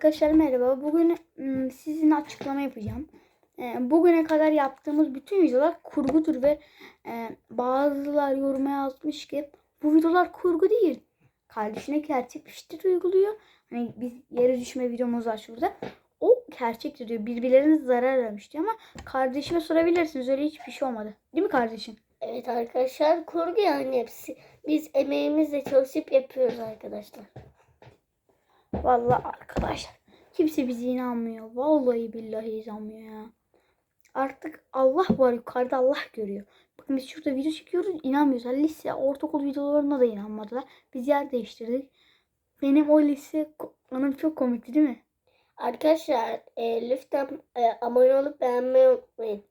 Arkadaşlar merhaba. Bugün ım, sizinle açıklama yapacağım. Ee, Bugüne kadar yaptığımız bütün videolar kurgudur ve e, bazılar yoruma yazmış ki bu videolar kurgu değil. Kardeşine gerçek bir şiddet uyguluyor. Hani biz yere düşme videomuz var şurada. O gerçektir diyor. Birbirlerine zarar vermiş diyor ama kardeşime sorabilirsiniz. Öyle hiçbir şey olmadı. Değil mi kardeşim? Evet arkadaşlar kurgu yani hepsi. Biz emeğimizle çalışıp yapıyoruz arkadaşlar. Vallahi arkadaşlar kimse bize inanmıyor. Vallahi billahi inanmıyor ya. Artık Allah var yukarıda Allah görüyor. Bakın biz şurada video çekiyoruz inanmıyoruz. Ha, Lise ortaokul videolarına da inanmadılar. Biz yer değiştirdik. Benim o lise anım çok komikti değil mi? Arkadaşlar e, lütfen e, abone olup beğenmeyi unutmayın.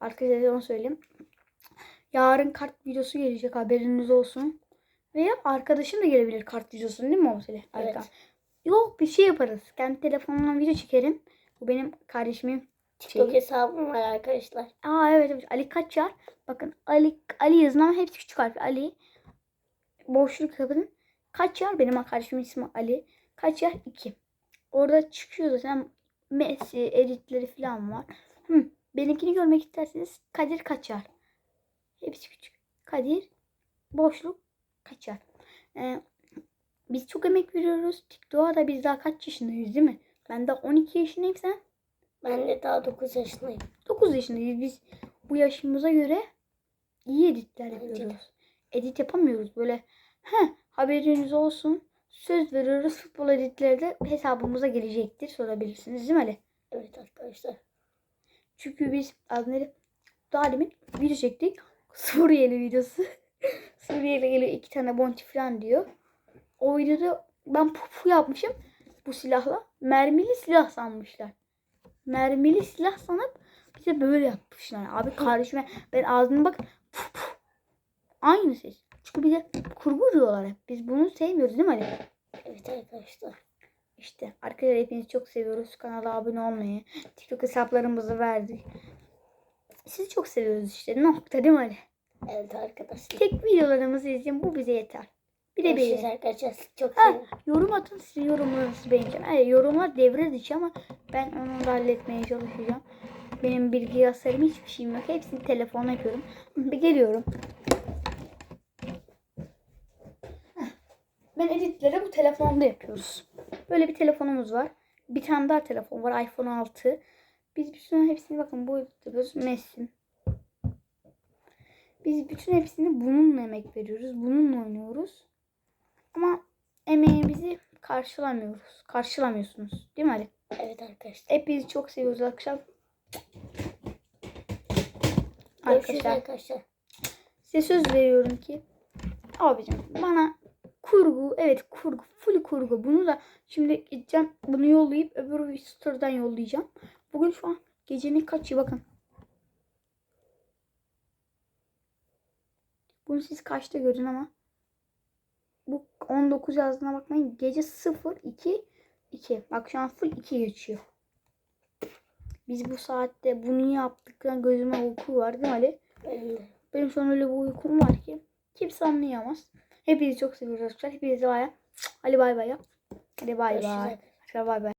Arkadaşlar onu söyleyeyim. Yarın kart videosu gelecek haberiniz olsun. Veya arkadaşım da gelebilir kart videosu değil mi o mesele? Evet. Yok bir şey yaparız. Kendi telefonumdan video çekerim. Bu benim kardeşimin TikTok şeyi. hesabım var arkadaşlar. Aa evet evet Ali Kaçar. Bakın Ali Ali yazın ama hepsi küçük harf. Ali. Boşluk kapatın. Kaçar benim kardeşimin ismi Ali. Kaçar 2. Orada çıkıyor zaten Messi editleri falan var. Hı. Benimkini görmek isterseniz Kadir Kaçar. Hepsi küçük. Kadir boşluk Kaçar. Ee, biz çok emek veriyoruz. TikTok'a da biz daha kaç yaşındayız değil mi? Ben de 12 yaşındayım sen. Ben de daha 9 yaşındayım. 9 yaşındayız biz. Bu yaşımıza göre iyi editler yapıyoruz. Edit yapamıyoruz böyle. He, haberiniz olsun. Söz veriyoruz futbol editleri de hesabımıza gelecektir. Sorabilirsiniz değil mi Ali? Evet arkadaşlar. Çünkü biz az önce daha demin video çektik. Suriyeli videosu. Suriyeli geliyor iki tane bonti falan diyor. O videoda ben pufu yapmışım bu silahla. Mermili silah sanmışlar. Mermili silah sanıp bize böyle yapmışlar. Abi kardeşime ben ağzına bak puf puf. Aynı ses. Çünkü bize kurgu diyorlar hep. Biz bunu sevmiyoruz değil mi Ali? Evet arkadaşlar. İşte arkadaşlar hepinizi çok seviyoruz. Kanala abone olmayı, TikTok hesaplarımızı verdik. Sizi çok seviyoruz işte. Nokta değil mi Ali? Evet arkadaşlar. Tek videolarımızı izleyin. Bu bize yeter. Bir de Görüşürüz bir arkadaşlar. Çok Ha, yorum atın siz yorumlarınızı beğeneceğim. Evet, yorumlar devre dışı ama ben onu da halletmeye çalışacağım. Benim bilgisayarım hiçbir şeyim yok. Hepsini telefonla yapıyorum. Bir geliyorum. Ben editleri bu telefonda yapıyoruz. Böyle bir telefonumuz var. Bir tane daha telefon var. iPhone 6. Biz bütün hepsini bakın bu yapıyoruz. Messi. Biz bütün hepsini bununla emek veriyoruz. Bununla oynuyoruz. Ama emeğimizi karşılamıyoruz. Karşılamıyorsunuz. Değil mi Ali? Evet arkadaşlar. Hepinizi çok seviyoruz akşam. Görüşürüz Arkadaşlar arkadaşlar. size söz veriyorum ki abicim bana kurgu evet kurgu full kurgu bunu da şimdi gideceğim bunu yollayıp öbür story'den yollayacağım. Bugün şu an gecenin kaçı bakın. Bunu siz kaçta görün ama bu 19 yazdığına bakmayın. Gece 0 2 2. Bak şu an full 2 geçiyor. Biz bu saatte bunu yaptıktan gözüme uyku var değil mi Ali? Ben de. Benim şu an öyle bir uykum var ki kimse anlayamaz. Hepinizi çok seviyoruz arkadaşlar. Hepinize bay. Hadi bay bay yap. Hadi bay bay. Arkadaşlar bay bay.